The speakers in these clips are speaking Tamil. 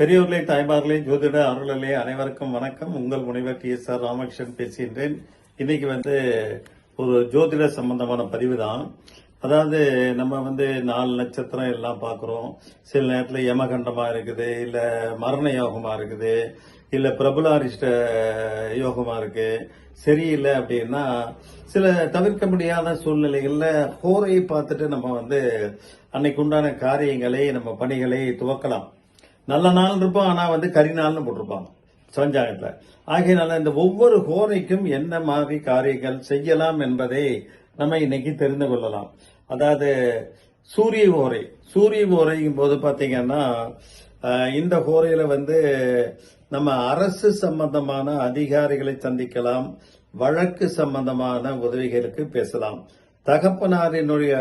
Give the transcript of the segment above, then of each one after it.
பெரியோர்களே தாய்மார்களே ஜோதிட அருளலே அனைவருக்கும் வணக்கம். உங்கள் முனைவர் டி. எஸ். ஆர். ராமகிருஷ்ணன் பேசுகின்றேன். இன்னைக்கு வந்து ஒரு ஜோதிட சம்பந்தமான பதிவு தான். அதாவது நம்ம வந்து நாலு நட்சத்திரம் எல்லாம் பார்க்குறோம். சில நேரத்தில் யமகண்டமாக இருக்குது இல்லை மரண யோகமாக இருக்குது இல்லை பிரபலாரிஷ்ட யோகமாக இருக்கு. சரியில்லை அப்படின்னா சில தவிர்க்க முடியாத சூழ்நிலைகளில் ஹோரையை பார்த்துட்டு நம்ம வந்து அன்னைக்கு உண்டான காரியங்களை நம்ம பணிகளை துவக்கலாம். நல்ல நாள் இருப்போம் ஆனால் வந்து கரி நாள்னு போட்டிருப்பாங்க சஞ்சாயத்துல ஆகையினால இந்த ஒவ்வொரு ஹோரைக்கும் என்ன மாதிரி காரியங்கள் செய்யலாம் என்பதை நம்ம இன்னைக்கு தெரிந்து கொள்ளலாம். அதாவது சூரிய ஹோரை சூரிய ஹோரையும் போது பார்த்தீங்கன்னா இந்த ஹோரையில் வந்து நம்ம அரசு சம்பந்தமான அதிகாரிகளை சந்திக்கலாம் வழக்கு சம்பந்தமான உதவிகளுக்கு பேசலாம். தகப்பனாரினுடைய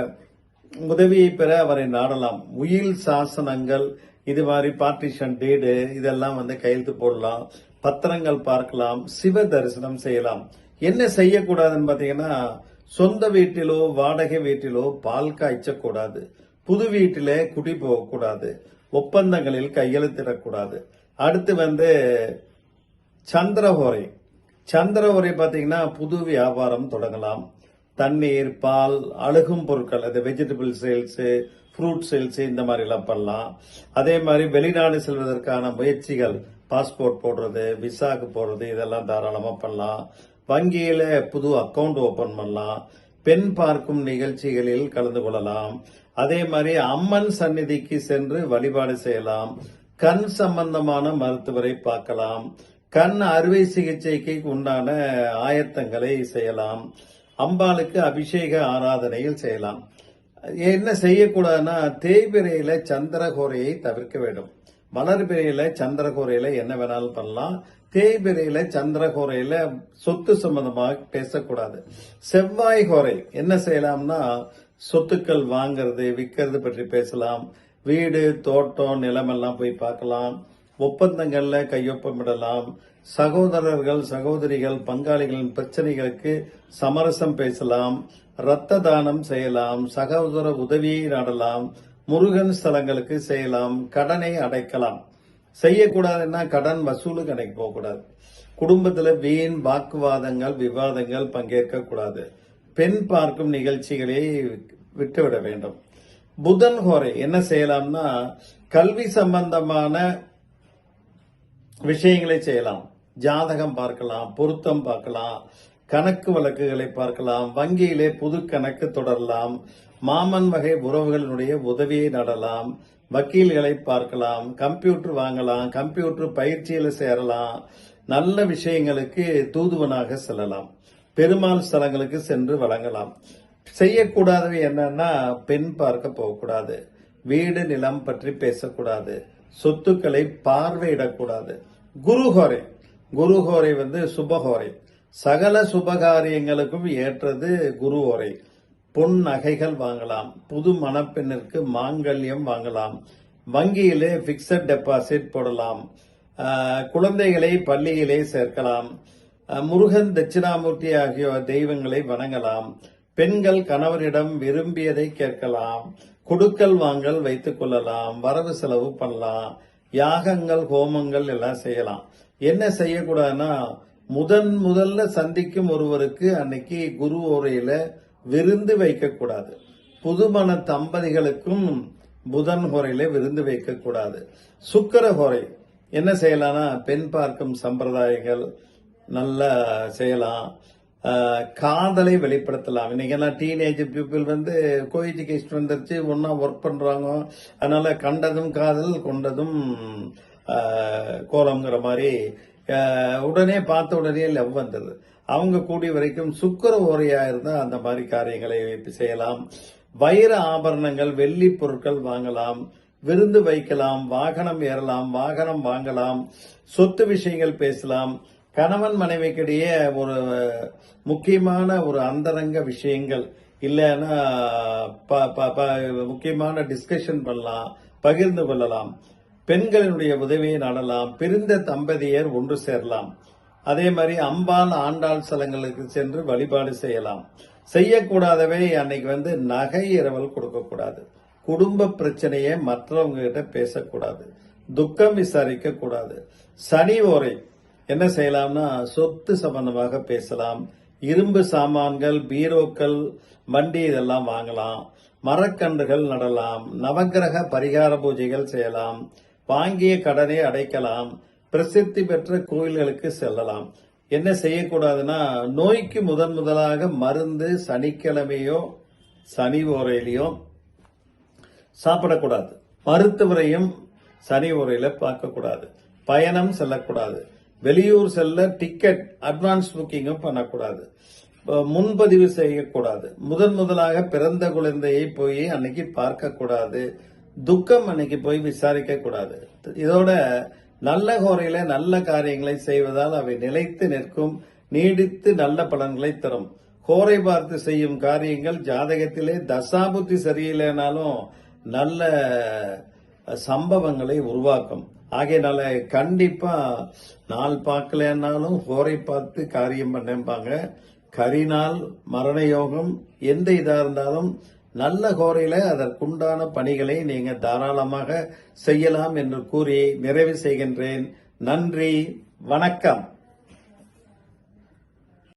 உதவியை பெற அவரை நாடலாம். உயில் சாசனங்கள் இது மாதிரி பார்ட்டிஷன் டேடு இதெல்லாம் வந்து கையெழுத்து போடலாம் பத்திரங்கள் பார்க்கலாம் சிவ தரிசனம் செய்யலாம். என்ன செய்யக்கூடாதுன்னு பாத்தீங்கன்னா சொந்த வீட்டிலோ வாடகை வீட்டிலோ பால் காய்ச்சக்கூடாது. புது வீட்டிலே குடி போகக்கூடாது. ஒப்பந்தங்களில் கையெழுத்திடக்கூடாது. அடுத்து வந்து சந்திரஹோரை. சந்திரஹோரை பாத்தீங்கன்னா புது வியாபாரம் தொடங்கலாம். தண்ணீர் பால் அழுகும் பொருட்கள் அது வெஜிடபிள் சேல்ஸ் ஃப்ரூட் சேல்ஸ் இந்த மாதிரிலாம் பண்ணலாம். அதே மாதிரி வெளிநாடு செல்வதற்கான முயற்சிகள் பாஸ்போர்ட் போடுறது விசாக்கு போடுறது இதெல்லாம் தாராளமாக பண்ணலாம். வங்கியில் புது அக்கவுண்ட் ஓப்பன் பண்ணலாம். பெண் பார்க்கும் நிகழ்ச்சிகளில் கலந்து கொள்ளலாம். அதே மாதிரி அம்மன் சந்நிதிக்கு சென்று வழிபாடு செய்யலாம். கண் சம்பந்தமான மருத்துவரை பார்க்கலாம். கண் அறுவை சிகிச்சைக்கு உண்டான ஆயத்தங்களை செய்யலாம். அம்பாளுக்கு அபிஷேக ஆராதனையில் செய்யலாம். என்ன செய்யக்கூடாதுன்னா தேய்பிரையில சந்திரகோரையை தவிர்க்க வேண்டும். மலர்பிரையில சந்திரகோரையில என்ன வேணாலும் பண்ணலாம். தேய்பிரையில சந்திரகோரையில சொத்து சம்பந்தமாக பேசக்கூடாது. செவ்வாய் கோரை என்ன செய்யலாம்னா சொத்துக்கள் வாங்குறது விற்கிறது பற்றி பேசலாம். வீடு தோட்டம் நிலமெல்லாம் போய் பார்க்கலாம். ஒப்பந்தங்கள்ல கையொப்பமிடலாம். சகோதரர்கள் சகோதரிகள் பங்காளிகளின் பிரச்சனைகளுக்கு சமரசம் பேசலாம் இரத்த தானம் செய்யலாம் சகோதர உதவியை நாடலாம் முருகன் ஸ்தலங்களுக்கு செய்யலாம் கடனை அடைக்கலாம். செய்யக்கூடாதுன்னா கடன் வசூலுக்கு அன்னைக்கு போகக்கூடாது. குடும்பத்தில் வீண் வாக்குவாதங்கள் விவாதங்கள் பங்கேற்க கூடாது பெண் பார்க்கும் நிகழ்ச்சிகளை விட்டுவிட வேண்டும். புதன் ஹோரை என்ன செய்யலாம்னா கல்வி சம்பந்தமான விஷயங்களை செய்யலாம். ஜாதகம் பார்க்கலாம் பொருத்தம் பார்க்கலாம் கணக்கு வழக்குகளை பார்க்கலாம் வங்கியிலே புது கணக்கு தொடரலாம் மாமன் வகை உறவுகளினுடைய உதவியை நடலாம் வக்கீல்களை பார்க்கலாம் கம்ப்யூட்டர் வாங்கலாம் கம்ப்யூட்டர் பயிற்சியில சேரலாம் நல்ல விஷயங்களுக்கு தூதுவனாக செல்லலாம் பெருமாள் ஸ்தலங்களுக்கு சென்று வழங்கலாம். செய்யக்கூடாதவை என்னன்னா பெண் பார்க்க போகக்கூடாது வீடு நிலம் பற்றி பேசக்கூடாது சொத்துக்களை பார்வையிடக்கூடாது. குருஹோரை குருஹோரை வந்து சுபஹோரை சகல சுபகாரியங்களுக்கும் ஏற்றது குருஹோரை பொன் நகைகள் வாங்கலாம். புது மணப்பெண்ணிற்கு மாங்கல்யம் வாங்கலாம். வங்கியிலே பிக்சட் டெபாசிட் போடலாம். குழந்தைகளை பள்ளியிலே சேர்க்கலாம். முருகன் தட்சிணாமூர்த்தி ஆகிய தெய்வங்களை வணங்கலாம். பெண்கள் கணவரிடம் விரும்பியதை கேட்கலாம். கொடுக்கல் வாங்கல் வைத்துக் கொள்ளலாம். வரவு செலவு பண்ணலாம். யாகங்கள் ஹோமங்கள் எல்லாம் செய்யலாம். என்ன செய்யக்கூடாதுன்னா முதன் முதல்ல சந்திக்கும் ஒருவருக்கு அன்னைக்கு குரு ஓரையில விருந்து வைக்கக்கூடாது. புதுமண தம்பதிகளுக்கும் புதன் ஹோரையில விருந்து வைக்கக்கூடாது. சுக்கர ஹோரை என்ன செய்யலாம்னா பெண் பார்க்கும் சம்பிரதாயங்கள் நல்லா செய்யலாம். காதலை வெளிப்படுத்தலாம். இன்னைக்கெல்லாம் டீனேஜ் பீப்புள் வந்து கோ எஜுகேஷன் வந்துருச்சு ஒன்னா ஒர்க் பண்றாங்க. அதனால கண்டதும் காதல் கொண்டதும் கோலம்ங்கிற மாதிரி உடனே பார்த்த உடனே லவ் வந்தது. அவங்க கூடிய வரைக்கும் சுக்கர ஓரையா இருந்தால் அந்த மாதிரி காரியங்களை செய்யலாம். வைர ஆபரணங்கள் வெள்ளி பொருட்கள் வாங்கலாம். விருந்து வைக்கலாம் வாகனம் ஏறலாம் வாகனம் வாங்கலாம் சொத்து விஷயங்கள் பேசலாம். கணவன் மனைவிக்கிடையே ஒரு முக்கியமான ஒரு அந்தரங்க விஷயங்கள். இல்லைன்னா ப- ப- ப- முக்கியமான டிஸ்கஷன் பண்ணலாம் பகிர்ந்து கொள்ளலாம். பெண்களினுடைய உதவியை நாடலாம். பிரிந்த தம்பதியர் ஒன்று சேரலாம். அதே மாதிரி அம்பாள் ஆண்டாள் ஸ்தலங்களுக்கு சென்று வழிபாடு செய்யலாம். செய்யக்கூடாதவை அன்னைக்கு வந்து நகை இரவல் கொடுக்கக்கூடாது. குடும்ப பிரச்சனையை மற்றவங்க கிட்ட பேசக்கூடாது. துக்கம் விசாரிக்க கூடாது சனி ஓரை என்ன செய்யலாம்னா சொத்து சம்பந்தமாக பேசலாம். இரும்பு சாமான்கள் பீரோக்கள் வண்டி இதெல்லாம் வாங்கலாம். மரக்கன்றுகள் நடலாம். நவக்கிரக பரிகார பூஜைகள் செய்யலாம். வாங்கிய கடனை அடைக்கலாம் பிரசித்தி பெற்ற கோயில்களுக்கு செல்லலாம். என்ன செய்யக்கூடாதுன்னா நோய்க்கு முதன் முதலாக மருந்து சனிக்கிழமையோ சனி ஓரையிலையோ சாப்பிடக்கூடாது. மருத்துவரையும் சனி ஓரையில பார்க்கக்கூடாது. பயணம் செல்லக்கூடாது. வெளியூர் செல்ல டிக்கெட் அட்வான்ஸ் புக்கிங்கும் பண்ணக்கூடாது. முன்பதிவு செய்யக்கூடாது. முதன் முதலாக பிறந்த குழந்தையை போய் அன்னைக்கு பார்க்கக்கூடாது. துக்கம் அன்னைக்கு போய் விசாரிக்க கூடாது. இதோட நல்ல கோரையில நல்ல காரியங்களை செய்வதால் அவை நிலைத்து நிற்கும் நீடித்து நல்ல பலன்களை தரும். கோரை பார்த்து செய்யும் காரியங்கள் ஜாதகத்திலே தசாபுத்தி சரியில்லைனாலும் நல்ல சம்பவங்களை உருவாக்கும். ஆகையனால கண்டிப்பா நாள் பார்க்கலன்னாலும் கோரை பார்த்து காரியம் பண்ணேன்பாங்க கரிநாள் மரண யோகம் எந்த இதா இருந்தாலும் நல்ல கோரையில அதற்குண்டான பணிகளை நீங்க தாராளமாக செய்யலாம் என்று கூறி நிறைவு செய்கின்றேன். நன்றி. வணக்கம்.